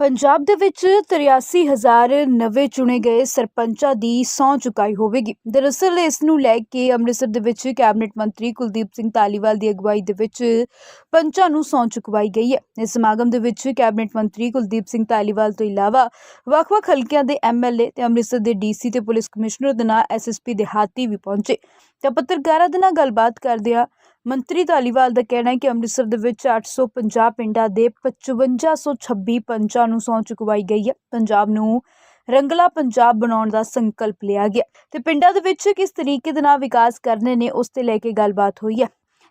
ਪੰਜਾਬ ਦੇ ਵਿੱਚ 83000 ਨਵੇਂ ਚੁਣੇ ਗਏ ਸਰਪੰਚਾਂ ਦੀ ਸਹੁੰ ਚੁਕਾਈ ਹੋਵੇਗੀ। ਦਰਅਸਲ ਇਸ ਨੂੰ ਲੈ ਕੇ ਅੰਮ੍ਰਿਤਸਰ ਦੇ ਵਿੱਚ ਕੈਬਨਿਟ ਮੰਤਰੀ ਕੁਲਦੀਪ ਸਿੰਘ ਧਾਲੀਵਾਲ ਦੀ ਅਗਵਾਈ ਦੇ ਵਿੱਚ ਪੰਚਾਂ ਨੂੰ ਸਹੁੰ ਚੁਕਵਾਈ ਗਈ ਹੈ। ਇਸ ਸਮਾਗਮ ਦੇ ਵਿੱਚ ਕੈਬਨਿਟ ਮੰਤਰੀ ਕੁਲਦੀਪ ਸਿੰਘ ਧਾਲੀਵਾਲ ਤੋਂ ਇਲਾਵਾ ਵੱਖ-ਵੱਖ ਹਲਕਿਆਂ ਦੇ ਐਮਐਲਏ ਤੇ ਅੰਮ੍ਰਿਤਸਰ ਦੇ ਡੀਸੀ ਤੇ ਪੁਲਿਸ ਕਮਿਸ਼ਨਰ ਦੇ ਨਾਲ ਐਸਐਸਪੀ ਦੇ ਹਾਤੀ ਵੀ ਪਹੁੰਚੇ। ਤਾਂ ਪੱਤਰਕਾਰਾਂ ਦੇ ਨਾਲ ਗੱਲਬਾਤ ਕਰਦਿਆਂ ਮੰਤਰੀ ਧਾਲੀਵਾਲ ਦਾ ਕਹਿਣਾ ਹੈ ਕਿ ਅੰਮ੍ਰਿਤਸਰ ਦੇ ਵਿੱਚ 850 ਪਿੰਡਾਂ ਦੇ 5526 ਪੰਚਾਂ ਨੂੰ ਸਹੁੰ ਚੁਕਵਾਈ ਗਈ ਹੈ। ਪੰਜਾਬ ਨੂੰ ਰੰਗਲਾ ਪੰਜਾਬ ਬਣਾਉਣ ਦਾ ਸੰਕਲਪ ਲਿਆ ਗਿਆ ਤੇ ਪਿੰਡਾਂ ਦੇ ਵਿੱਚ ਕਿਸ ਤਰੀਕੇ ਦੇ ਨਾਲ ਵਿਕਾਸ ਕਰਨੇ ਨੇ, ਉਸ ਤੇ ਲੈ ਕੇ ਗੱਲਬਾਤ ਹੋਈ ਹੈ।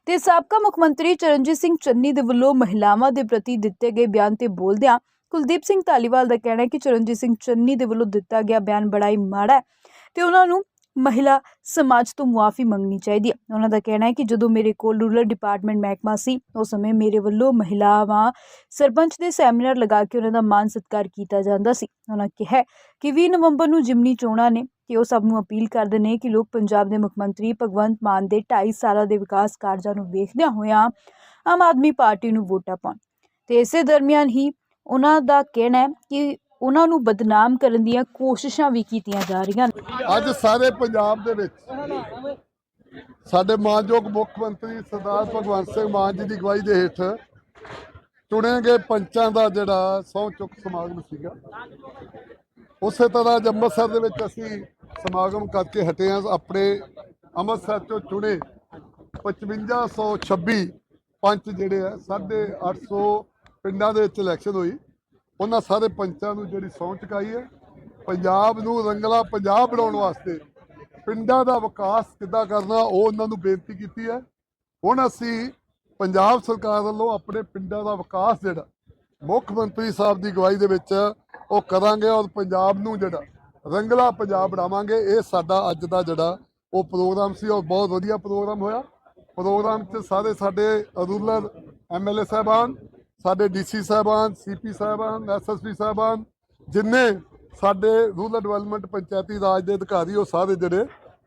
ਤੇ ਸਾਬਕਾ ਮੁੱਖ ਮੰਤਰੀ ਚਰਨਜੀਤ ਸਿੰਘ ਚੰਨੀ ਦੇ ਵੱਲੋਂ ਮਹਿਲਾਵਾਂ ਦੇ ਪ੍ਰਤੀ ਦਿੱਤੇ ਗਏ ਬਿਆਨ ਤੇ ਬੋਲਦਿਆਂ ਕੁਲਦੀਪ ਸਿੰਘ ਧਾਲੀਵਾਲ ਦਾ ਕਹਿਣਾ ਹੈ ਕਿ ਚਰਨਜੀਤ ਸਿੰਘ ਚੰਨੀ ਦੇ ਵੱਲੋਂ ਦਿੱਤਾ ਗਿਆ ਬਿਆਨ ਬੜਾ ਹੀ ਮਾੜਾ ਹੈ ਤੇ ਉਹਨਾਂ ਨੂੰ ਮਹਿਲਾ ਸਮਾਜ ਤੋਂ ਮੁਆਫੀ ਮੰਗਣੀ ਚਾਹੀਦੀ ਹੈ। ਉਹਨਾਂ ਦਾ ਕਹਿਣਾ ਹੈ ਕਿ ਜਦੋਂ ਮੇਰੇ ਕੋਲ ਰੂਰਲ ਡਿਪਾਰਟਮੈਂਟ ਮਹਿਕਮਾ ਸੀ, ਉਸ ਸਮੇਂ ਮੇਰੇ ਵੱਲੋਂ ਮਹਿਲਾਵਾਂ ਸਰਪੰਚ ਦੇ ਸੈਮੀਨਾਰ ਲਗਾ ਕੇ ਉਹਨਾਂ ਦਾ ਮਾਨ ਸਤਿਕਾਰ ਕੀਤਾ ਜਾਂਦਾ ਸੀ। ਉਹਨਾਂ ਕਿਹਾ ਕਿ 20 ਨਵੰਬਰ ਨੂੰ ਜਿਮਨੀ ਚੋਣਾਂ ਨੇ ਕਿ ਉਹ ਸਭ ਨੂੰ ਅਪੀਲ ਕਰਦੇ ਨੇ ਕਿ ਲੋਕ ਪੰਜਾਬ ਦੇ ਮੁੱਖ ਮੰਤਰੀ ਭਗਵੰਤ ਮਾਨ ਦੇ 2.5 ਸਾਲਾਂ ਦੇ ਵਿਕਾਸ ਕਾਰਜਾਂ ਨੂੰ ਵੇਖਦਿਆਂ ਹੋਇਆਂ ਆਮ ਆਦਮੀ ਪਾਰਟੀ ਨੂੰ ਵੋਟਾਂ ਪਾਉਣ। ਤੇ ਇਸੇ ਦਰਮਿਆਨ ਹੀ ਉਹਨਾਂ ਦਾ ਕਹਿਣਾ ਹੈ ਕਿ ਉਹਨਾਂ ਨੂੰ ਬਦਨਾਮ ਕਰਨ ਦੀਆਂ ਕੋਸ਼ਿਸ਼ਾਂ ਵੀ ਕੀਤੀਆਂ ਜਾ ਰਹੀਆਂ ਨੇ। ਅੱਜ ਸਾਰੇ ਪੰਜਾਬ ਦੇ ਵਿੱਚ ਸਾਡੇ ਮਾਨਯੋਗ ਮੁੱਖ ਮੰਤਰੀ ਸਰਦਾਰ ਭਗਵੰਤ ਸਿੰਘ ਮਾਨ ਜੀ ਦੀ ਅਗਵਾਈ ਦੇ ਹੇਠ ਚੁਣੇ ਗਏ ਪੰਚਾਂ ਦਾ ਜਿਹੜਾ ਸਹੁੰ ਚੁੱਕ ਸਮਾਗਮ ਸੀਗਾ। ਉਸੇ ਤਰ੍ਹਾਂ ਅੱਜ ਅੰਮ੍ਰਿਤਸਰ ਦੇ ਵਿੱਚ ਅਸੀਂ ਸਮਾਗਮ ਕਰਕੇ ਹਟੇ ਹਾਂ। ਆਪਣੇ ਅੰਮ੍ਰਿਤਸਰ ਤੋਂ ਚੁਣੇ 5526 ਪੰਚ ਜਿਹੜੇ ਆ 850 ਪਿੰਡਾਂ ਦੇ ਵਿੱਚ ਇਲੈਕਸ਼ਨ ਹੋਈ। ਉਹਨਾਂ ਸਾਰੇ ਪੰਚਾਂ ਨੂੰ ਜਿਹੜੀ ਸਹੁੰ ਚੁਕਾਈ ਹੈ, ਪੰਜਾਬ ਨੂੰ ਰੰਗਲਾ ਪੰਜਾਬ ਬਣਾਉਣ ਵਾਸਤੇ ਪਿੰਡਾਂ ਦਾ ਵਿਕਾਸ ਕਿੱਦਾਂ ਕਰਨਾ, ਉਹ ਉਹਨਾਂ ਨੂੰ ਬੇਨਤੀ ਕੀਤੀ ਹੈ। ਹੁਣ ਅਸੀਂ ਪੰਜਾਬ ਸਰਕਾਰ ਵੱਲੋਂ ਆਪਣੇ ਪਿੰਡਾਂ ਦਾ ਵਿਕਾਸ ਜਿਹੜਾ ਮੁੱਖ ਮੰਤਰੀ ਸਾਹਿਬ ਦੀ ਅਗਵਾਈ ਦੇ ਵਿੱਚ ਉਹ ਕਰਾਂਗੇ ਔਰ ਪੰਜਾਬ ਨੂੰ ਜਿਹੜਾ ਰੰਗਲਾ ਪੰਜਾਬ ਬਣਾਵਾਂਗੇ, ਇਹ ਸਾਡਾ ਅੱਜ ਦਾ ਜਿਹੜਾ ਉਹ ਪ੍ਰੋਗਰਾਮ ਸੀ ਔਰ ਬਹੁਤ ਵਧੀਆ ਪ੍ਰੋਗਰਾਮ ਹੋਇਆ। ਪ੍ਰੋਗਰਾਮ 'ਚ ਸਾਰੇ ਸਾਡੇ ਰੂਰਲ ਐਮਐਲਏ ਸਾਹਿਬਾਨ ਸਾਡੇ ਡੀਸੀ ਸਾਹਿਬਾਨ ਸੀਪੀ ਸਾਹਿਬਾਨ ਐਸਐਸਪੀ ਸਾਹਿਬਾਨ ਜਿੰਨੇ ਸਾਡੇ ਰੂਰਲ ਡਿਵੈਲਪਮੈਂਟ ਪੰਚਾਇਤੀ ਰਾਜ ਦੇ ਅਧਿਕਾਰੀ ਉਹ ਸਾਰੇ ਜਿਹੜੇ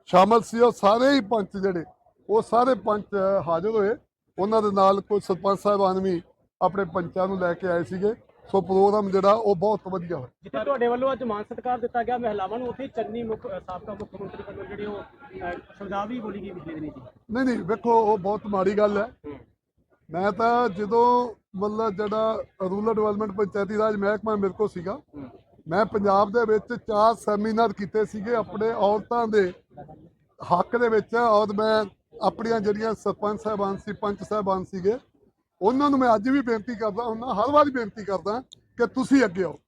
ਸ਼ਾਮਲ ਸੀ ਉਹ ਸਾਰੇ ਹੀ ਪੰਚ ਜਿਹੜੇ ਉਹ ਸਾਰੇ ਪੰਚ ਹਾਜ਼ਰ ਹੋਏ। ਉਹਨਾਂ ਦੇ ਨਾਲ ਕੋਈ ਸਰਪੰਚ ਸਾਹਿਬਾਨ ਵੀ ਆਪਣੇ ਪੰਚਾਂ ਨੂੰ ਲੈ ਕੇ ਆਏ ਸੀਗੇ। ਸੋ ਪ੍ਰੋਗਰਾਮ ਜਿਹੜਾ ਉਹ ਬਹੁਤ ਵਧੀਆ ਹੋਇਆ। ਜਿੱਥੇ ਤੁਹਾਡੇ ਵੱਲੋਂ ਅੱਜ ਮਾਨ ਸਤਿਕਾਰ ਦਿੱਤਾ ਗਿਆ ਮਹਿਲਾਵਾਂ ਨੂੰ ਉੱਥੇ ਚੰਨੀ ਮੁੱਖ ਸਾਬਕਾ ਮੁੱਖ ਮੰਤਰੀ ਵੱਲੋਂ ਜਿਹੜੇ ਉਹ ਅ, ਸ਼ਬਦਾਵਲੀ ਬੋਲੀ ਗਈ ਪਿਛਲੇ ਦਿਨੀ ਜੀ। ਨਹੀਂ ਨਹੀਂ ਵੇਖੋ ਉਹ ਬਹੁਤ ਮਾੜੀ ਗੱਲ ਹੈ। ਮੈਂ ਤਾਂ ਜਦੋਂ ਮਤਲਬ ਜਿਹੜਾ ਰੂਰਲ ਡਿਵੈਲਪਮੈਂਟ ਪੰਚਾਇਤੀ ਰਾਜ ਮਹਿਕਮਾ ਮੇਰੇ ਕੋਲ ਸੀਗਾ। ਮੈਂ ਪੰਜਾਬ ਦੇ ਵਿੱਚ ਚਾਰ ਸੈਮੀਨਾਰ ਕੀਤੇ ਸੀਗੇ ਆਪਣੇ ਔਰਤਾਂ ਦੇ ਹੱਕ ਦੇ ਵਿੱਚ ਔਰ ਮੈਂ ਆਪਣੀਆਂ ਜਿਹੜੀਆਂ ਸਰਪੰਚ ਸਾਹਿਬਾਨ ਸੀ ਪੰਚ ਸਾਹਿਬਾਨ ਸੀਗੇ ਉਹਨਾਂ ਨੂੰ ਮੈਂ ਅੱਜ ਵੀ ਬੇਨਤੀ ਕਰਦਾ ਹੁੰਦਾ ਹਰ ਵਾਰੀ ਬੇਨਤੀ ਕਰਦਾ ਕਿ ਤੁਸੀਂ ਅੱਗੇ ਆਓ।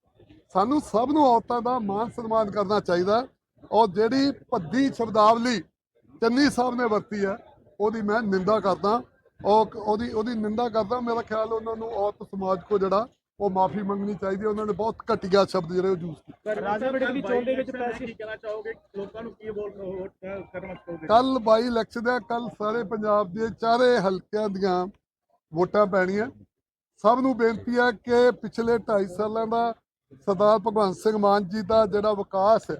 ਸਾਨੂੰ ਸਭ ਨੂੰ ਔਰਤਾਂ ਦਾ ਮਾਨ ਸਨਮਾਨ ਕਰਨਾ ਚਾਹੀਦਾ ਔਰ ਜਿਹੜੀ ਭੱਦੀ ਸ਼ਬਦਾਵਲੀ ਚੰਨੀ ਸਾਹਿਬ ਨੇ ਵਰਤੀ ਹੈ ਉਹਦੀ ਮੈਂ ਨਿੰਦਾ ਕਰਦਾ। ਉਹ ਉਹਦੀ ਉਹਦੀ ਨਿੰਦਾ ਕਰਦਾ। ਮੇਰਾ ਖਿਆਲ ਉਹਨਾਂ ਨੂੰ ਔਰਤ ਸਮਾਜ ਕੋ ਜਿਹੜਾ ਉਹ ਮਾਫੀ ਮੰਗਣੀ ਚਾਹੀਦੀ ਹੈ। ਉਹਨਾਂ ਨੇ ਬਹੁਤ ਘਟੀਆ ਸ਼ਬਦ ਜਿਹੜੇ ਉਹ ਯੂਜ਼ ਕੀਤੇ। ਰਾਜਾ ਬੇਟੇ ਦੀ ਚੋਣ ਦੇ ਵਿੱਚ ਪੈਸੇ ਕਹਿਣਾ ਚਾਹੋਗੇ? ਲੋਕਾਂ ਨੂੰ ਕੀ ਬੋਲ ਕਰਨਾ ਚਾਹੋਗੇ? ਕੱਲ ਬਾਈ ਇਲੈਕਸ਼ਨ ਹੈ ਕੱਲ ਸਾਰੇ ਪੰਜਾਬ ਦੇ ਚਾਰੇ ਹਲਕਿਆਂ ਦੀਆਂ ਵੋਟਾਂ ਪੈਣੀਆਂ। ਸਭ ਨੂੰ ਬੇਨਤੀ ਹੈ ਕਿ ਪਿਛਲੇ 2.5 ਸਾਲਾਂ ਦਾ ਸਰਦਾਰ ਭਗਵੰਤ ਸਿੰਘ ਮਾਨ ਜੀ ਦਾ ਜਿਹੜਾ ਵਿਕਾਸ ਹੈ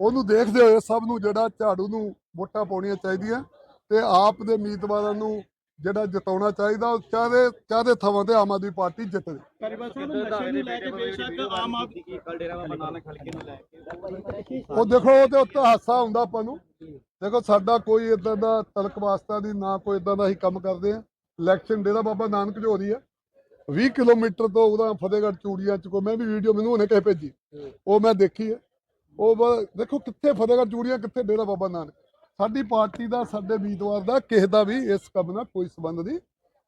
ਉਹਨੂੰ ਦੇਖਦੇ ਹੋਏ ਸਭ ਨੂੰ ਜਿਹੜਾ ਝਾੜੂ ਨੂੰ ਵੋਟਾਂ ਪਾਉਣੀਆਂ ਚਾਹੀਦੀਆਂ ਤੇ ਆਪ ਦੇ ਉਮੀਦਵਾਰਾਂ ਨੂੰ ਜਿਹੜਾ ਜਿਤਾਉਣਾ ਚਾਹੀਦਾ ਉਹ ਚਾਰੇ ਚਾਰੇ ਥਾਵਾਂ ਤੇ ਆਮ ਆਦਮੀ ਪਾਰਟੀ ਜਿੱਤੇ ਪਰਿਵਾਰ ਸਾਹਿਬ ਨਸ਼ੇ ਨੂੰ ਲੈ ਕੇ ਬੇਸ਼ੱਕ ਆਮ ਆਦਮੀ ਕੱਲ ਡੇਰਾ ਬਾਬਾ ਨਾਨਕ ਹਲਕੇ ਨੂੰ ਲੈ ਕੇ? ਉਹ ਦੇਖੋ ਉਹਦੇ ਉੱਤੇ ਹਾਸਾ ਹੁੰਦਾ ਆਪਾਂ ਨੂੰ। ਦੇਖੋ ਸਾਡਾ ਕੋਈ ਇਦਾਂ ਦਾ ਤਲਕ ਵਾਸਤਾ ਨਹੀਂ ਨਾ ਕੋਈ ਇਦਾਂ ਦਾ ਹੀ ਕੰਮ ਕਰਦੇ ਆ ਇਲੈਕਸ਼ਨ ਡੇਰਾ ਬਾਬਾ ਨਾਨਕ ਜੋ ਹੋ ਰਹੀ ਆ 20 ਕਿਲੋਮੀਟਰ ਤੋਂ ਉਹਦਾ ਫਤਿਹਗੜ੍ਹ ਚੂੜੀਆਂ ਚ ਕੋ ਮੈਂ ਵੀ ਵੀਡੀਓ ਮੈਨੂੰ ਉਹਨੇ ਕਹੇ ਭੇਜੀ। ਉਹ ਮੈਂ ਦੇਖੀ ਹੈ। ਉਹ ਦੇਖੋ ਕਿੱਥੇ ਫਤਿਹਗੜ੍ਹ ਚੂੜੀਆਂ ਕਿੱਥੇ ਡੇਰਾ ਬਾਬਾ ਨਾਨਕ? ਸਾਡੀ ਪਾਰਟੀ ਦਾ ਸਾਡੇ ਉਮੀਦਵਾਰ ਦਾ ਕਿਸੇ ਦਾ ਵੀ ਇਸ ਕੰਮ ਨਾਲ ਕੋਈ ਸੰਬੰਧ ਨਹੀਂ।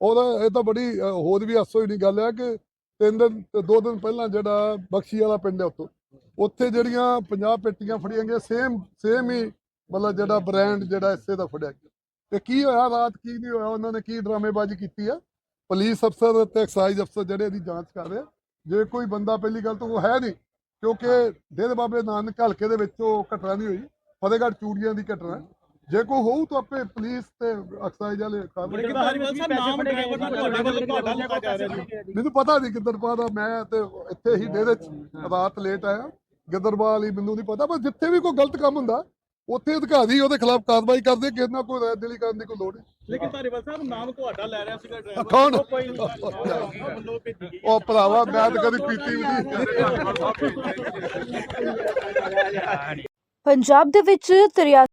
ਔਰ ਇਹ ਤਾਂ ਬੜੀ ਅ, ਹੋਰ ਵੀ ਹਾਸੋ ਹੀ ਨਹੀਂ ਗੱਲ ਹੈ ਕਿ ਤਿੰਨ ਦਿਨ ਦੋ ਦਿਨ ਪਹਿਲਾਂ ਜਿਹੜਾ ਬਖਸ਼ੀ ਵਾਲਾ ਪਿੰਡ ਹੈ ਉੱਥੋਂ ਉੱਥੇ ਜਿਹੜੀਆਂ 50 ਪੇਟੀਆਂ ਫੜੀਆਂ ਗਈਆਂ ਸੇਮ ਸੇਮ ਹੀ ਮਤਲਬ ਜਿਹੜਾ ਬ੍ਰਾਂਡ ਜਿਹੜਾ ਇਸੇ ਦਾ ਫੜਿਆ ਗਿਆ। ਤੇ ਕੀ ਹੋਇਆ ਰਾਤ ਕੀ ਨਹੀਂ ਹੋਇਆ ਉਹਨਾਂ ਨੇ ਕੀ ਡਰਾਮੇਬਾਜ਼ੀ ਕੀਤੀ ਆ? ਪੁਲਿਸ ਅਫਸਰ ਤੇ ਐਕਸਾਈਜ਼ ਅਫਸਰ ਜਿਹੜੇ ਇਹਦੀ ਜਾਂਚ ਕਰ ਰਹੇ ਜੇ ਕੋਈ ਬੰਦਾ ਪਹਿਲੀ ਗੱਲ ਤਾਂ ਉਹ ਹੈ ਨਹੀਂ ਕਿਉਂਕਿ ਡੇਰੇ ਬਾਬੇ ਨਾਨਕ ਹਲਕੇ ਦੇ ਵਿੱਚ ਉਹ ਘਟਨਾ ਨਹੀਂ ਹੋਈ ਫਤਿਹਗੜ੍ਹ ਚੂੜੀਆਂ ਦੀ ਘਟਨਾ ਜੇ ਕੋਈ ਹੋਊ ਤਾਂ ਆਪੇ ਪੁਲਿਸ ਤੇ ਐਕਸਾਈਜ਼ ਵਾਲੇ ਕਰ ਬੜੇ ਧਾਰੀਵਾਲ ਸਾਹਿਬ ਨਾਮ ਡਰਾਈਵਰ ਨੂੰ ਤੁਹਾਡੇ ਵੱਲੋਂ ਤੁਹਾਡਾ ਲਿਖਾ ਜਾ ਰਿਹਾ ਜੀ ਮੈਨੂੰ ਪਤਾ ਨਹੀਂ ਗਿੱਦੜਪਾ ਦਾ ਮੈਂ ਤੇ ਇੱਥੇ ਹੀ ਡੇਰੇ ਚ ਰਾਤ ਲੇਟ ਆਇਆ। ਗਿੱਦੜਪਾ ਵਾਲੀ ਮੈਨੂੰ ਨਹੀਂ ਪਤਾ ਪਰ ਜਿੱਥੇ ਵੀ ਕੋਈ ਗਲਤ ਕੰਮ ਹੁੰਦਾ ਉੱਥੇ ਅਧਿਕਾਰੀ ਉਹਦੇ ਖਿਲਾਫ ਕਾਰਵਾਈ ਕਰਦੇ ਕਿਸੇ ਨਾਲ ਕੋਈ ਰਾਇ ਦਿਲੀ ਕਰਨ ਦੀ ਕੋਈ ਲੋੜ ਨਹੀਂ। ਲੇਕਿਨ ਧਾਰੀਵਾਲ ਸਾਹਿਬ ਨਾਮ ਤੁਹਾਡਾ ਲੈ ਰਿਹਾ ਸੀਗਾ ਡਰਾਈਵਰ। ਕੌਣ? ਉਹ ਭਰਾਵਾ ਮੈਂ ਤਾਂ ਕਦੀ ਪੀਤੀ ਵੀ ਨਹੀਂ। ਪੰਜਾਬ ਦੇ ਵਿੱਚ 83